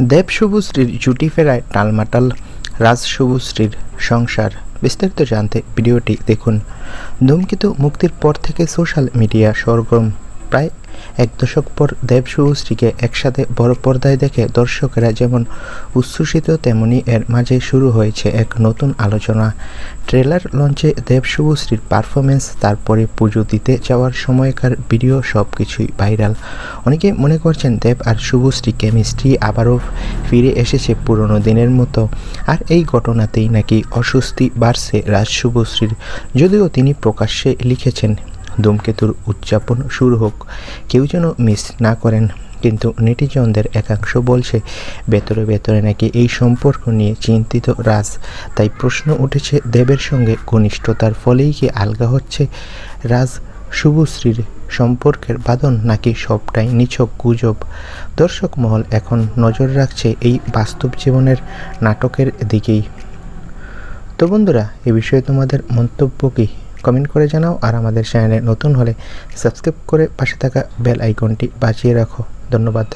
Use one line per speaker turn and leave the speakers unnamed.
দেব শুভশ্রীর জুটি ফেরায় টালমাটাল রাজ শুভশ্রীর সংসার। বিস্তারিত জানতে ভিডিওটি দেখুন। ধূমকেতু মুক্তির পর থেকে সোশ্যাল মিডিয়া সরগরম প্রায় এক দশক পর দেব শুভশ্রীকে একসাথে বড় পর্দায় দেখে দর্শকেরা যেমন উচ্ছ্বসিত, তেমনি এর মাঝে শুরু হয়েছে এক নতুন আলোচনা। ট্রেলার লঞ্চে দেব শুভশ্রীর পারফরমেন্স তারপরে পুজো দিতে যাওয়ার সময়কার ভিডিও সব কিছুই ভাইরাল। অনেকে মনে করছেন দেব আর শুভশ্রী কেমিস্ট্রি আবারও ফিরে এসেছে পুরনো দিনের মতো। আর এই ঘটনাতেই নাকি অস্বস্তি বাড়ছে রাজ শুভশ্রীর যদিও তিনি প্রকাশ্যে লিখেছেন ধূমকেতুর উদযাপন শুরু হোক। কেউ যেন মিস না করেন। কিন্তু নেটিজনদের একাংশ বলছে, ভেতরে ভেতরে নাকি এই সম্পর্ক নিয়ে চিন্তিত রাজ। তাই প্রশ্ন উঠেছে, দেবের সঙ্গে ঘনিষ্ঠতার ফলেই কি আলগা হচ্ছে? রাজ, শুভশ্রীর সম্পর্কের বাদন নাকি সবটাই নিছক গুজব? দর্শক মহল এখন নজর রাখছে এই বাস্তব জীবনের নাটকের দিকেই। তো বন্ধুরা, এ বিষয়ে তোমাদের মন্তব্য কি? কমেন্ট করে জানাও আর আমাদের চ্যানেলে নতুন হলে সাবস্ক্রাইব করে পাশে থাকা বেল আইকনটি বাঁচিয়ে রাখো। ধন্যবাদ।